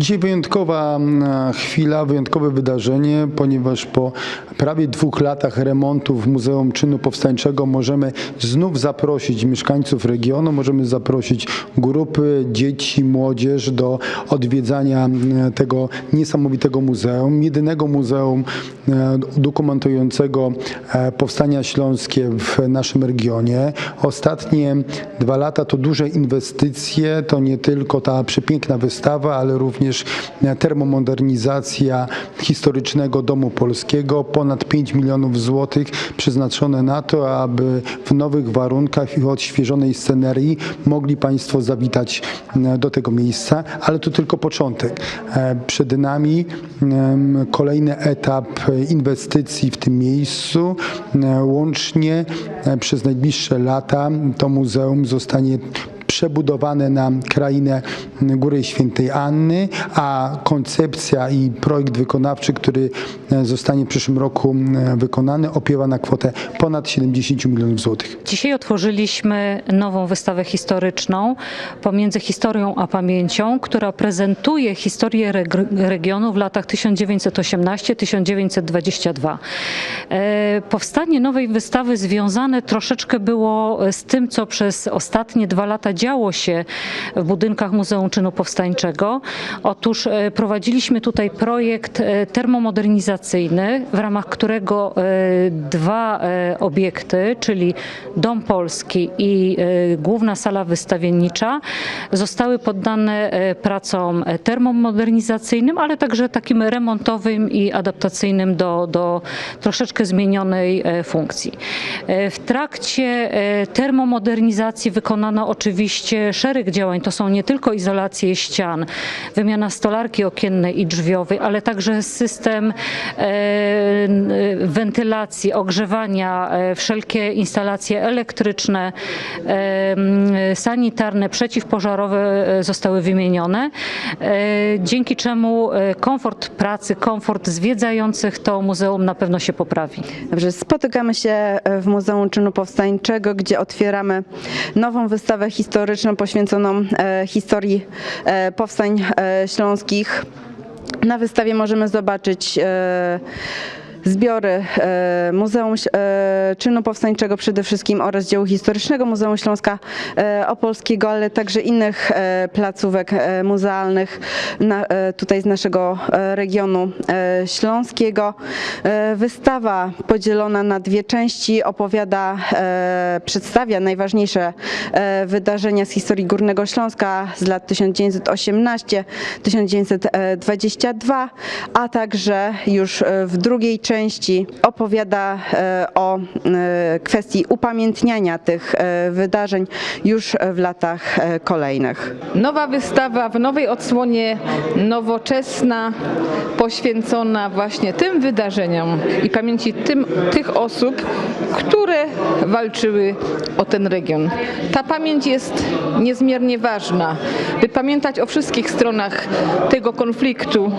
Dzisiaj wyjątkowa mm, chwila, wyjątkowe wydarzenie, ponieważ po prawie dwóch latach remontu w Muzeum Czynu Powstańczego możemy znów zaprosić mieszkańców regionu, możemy zaprosić grupy, dzieci, młodzież do odwiedzania mm, tego niesamowitego muzeum, jedynego muzeum e, dokumentującego e, powstania śląskie w naszym regionie. Ostatnie dwa lata to duże inwestycje, to nie tylko ta przepiękna wystawa, ale również termomodernizacja historycznego Domu Polskiego. Ponad 5 milionów złotych przeznaczone na to, aby w nowych warunkach i odświeżonej scenerii mogli Państwo zawitać e, do tego miejsca, ale to tylko początek. E, Przed nami kolejny etap inwestycji w tym miejscu. E, Łącznie przez najbliższe lata to muzeum zostanie przebudowane na krainę Góry Świętej Anny, a koncepcja i projekt wykonawczy, który zostanie w przyszłym roku wykonany, opiewa na kwotę ponad 70 milionów złotych. Dzisiaj otworzyliśmy nową wystawę historyczną pomiędzy historią a pamięcią, która prezentuje historię reg- regionu w latach 1918-1922. E, Powstanie nowej wystawy związane troszeczkę było z tym, co przez ostatnie dwa lata działo się w budynkach Muzeum Czynu Powstańczego. Otóż e, prowadziliśmy tutaj projekt e, termomodernizacyjny, w ramach którego e, dwa obiekty, czyli Dom Polski i Główna Sala Wystawiennicza zostały poddane pracom termomodernizacyjnym, ale także takim remontowym i adaptacyjnym do, do troszeczkę zmienionej funkcji. W trakcie termomodernizacji wykonano oczywiście szereg działań. To są nie tylko izolacje ścian, wymiana stolarki okiennej i drzwiowej, ale także system e, wentylacji, ogrzewania, e, wszelkie instalacje elektryczne, e, sanitarne, przeciwpożarowe zostały wymienione, dzięki czemu komfort pracy, komfort zwiedzających to muzeum na pewno się poprawi. Dobrze, spotykamy się w Muzeum Czynu Powstańczego, gdzie otwieramy nową wystawę historyczną poświęconą e, historii e, powstań e, śląskich. Na wystawie możemy zobaczyć zbiory e, Muzeum e, Czynu Powstańczego przede wszystkim oraz dziełu historycznego Muzeum Śląska e, Opolskiego, ale także innych placówek muzealnych tutaj z naszego regionu śląskiego. Wystawa podzielona na dwie części opowiada, przedstawia najważniejsze wydarzenia z historii Górnego Śląska z lat 1918-1922, a także już w drugiej części opowiada e, o e, kwestii upamiętniania tych e, wydarzeń już w latach kolejnych. Nowa wystawa w nowej odsłonie, nowoczesna, poświęcona właśnie tym wydarzeniom i pamięci tym, tych osób, które walczyły o ten region. Ta pamięć jest niezmiernie ważna, by pamiętać o wszystkich stronach tego konfliktu,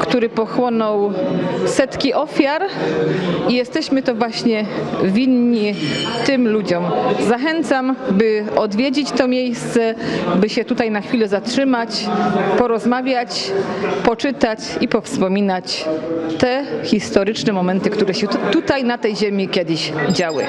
który pochłonął setki ofiar i jesteśmy to właśnie winni tym ludziom. Zachęcam, by odwiedzić to miejsce, by się tutaj na chwilę zatrzymać, porozmawiać, poczytać i powspominać te historyczne momenty, które się tu- tutaj na tej ziemi kiedyś działy.